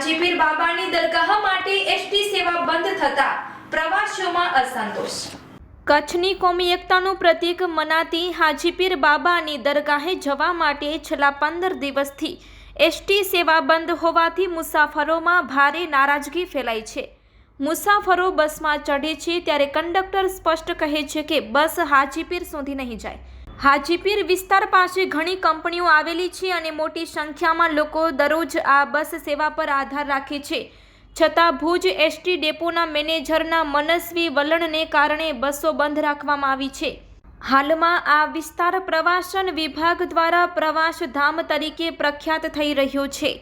હાજીપીર બાબાની દરગાહ માટે એસટી સેવા બંધ થતા પ્રવાસીઓમાં અસંતોષ. કચ્છની કોમી એકતાનું પ્રતીક મનાતી હાજીપીર બાબાની દરગાહે જવા માટે છેલ્લા પંદર દિવસથી એસટી સેવા બંધ હોવાથી મુસાફરોમાં ભારે નારાજગી ફેલાય છે. મુસાફરો બસમાં ચઢે છે ત્યારે કંડક્ટર સ્પષ્ટ કહે છે કે બસ હાજીપીર સુધી નહીં જાય. હાજીપીર વિસ્તાર પાસે ઘણી કંપનીઓ આવેલી છે અને મોટી સંખ્યામાં લોકો દરરોજ આ બસ સેવા પર આધાર રાખે છે. છતાં ભુજ એસટી ડેપોના મેનેજરના મનસ્વી વલણને કારણે બસો બંધ રાખવામાં આવી છે. હાલમાં આ વિસ્તાર પ્રવાસન વિભાગ દ્વારા પ્રવાસધામ તરીકે પ્રખ્યાત થઈ રહ્યો છે.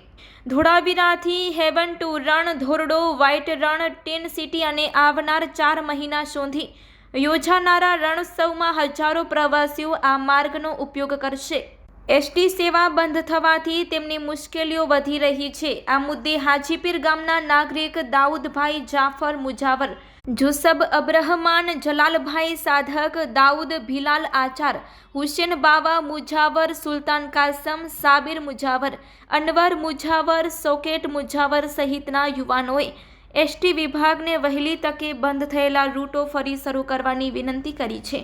ધોળાવીરાથી heaven to Rann, Dhordo white Rann, tent city અને આવનાર ચાર મહિના સુધી યોજાનારા રણોત્સવમાં હજારો પ્રવાસીઓ આ માર્ગનો ઉપયોગ કરશે. એસટી સેવા બંધ થવાથી તેમની મુશ્કેલીઓ વધી રહી છે. આ મુદ્દે હાજીપીર ગામના નાગરિક દાઉદભાઈ જાફર મુજાવર, જુસબ અબ્રહમાન જલાલભાઈ સાધક, દાઉદ ભિલાલ આચાર, હુસેન બાવા મુજાવર, સુલતાન કાસમ, સાબિર મુજાવર, અનવર મુજાવર, સોકેટ મુજાવર સહિતના યુવાનોએ એસટી વિભાગને વહેલી તકે બંધ થયેલા રૂટો ફરી શરૂ કરવાની વિનંતી કરી છે.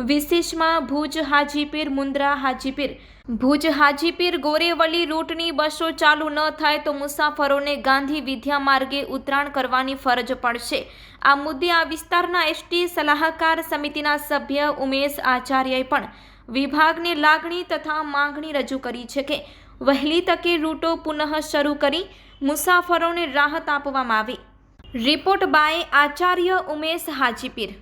વિશેષમાં ભુજ, હાજીપીર, મુન્દ્રા, હાજીપીર. ભુજ, હાજીપીર, ગોરેવલી રૂટની બસો ચાલુ ન થાય તો મુસાફરોને ગાંધી વિદ્યા માર્ગે ઉતરાણ કરવાની ફરજ પડશે. આ મુદ્દે આ વિસ્તારના એસટી સલાહકાર સમિતિના સભ્ય ઉમેશ આચાર્યએ પણ વિભાગને લાગણી તથા માંગણી રજૂ કરી છે કે વહેલી તકે રૂટો પુનઃ શરૂ કરી મુસાફરોને રાહત આપવામાં આવી. Report by Acharya Umesh Hajipir.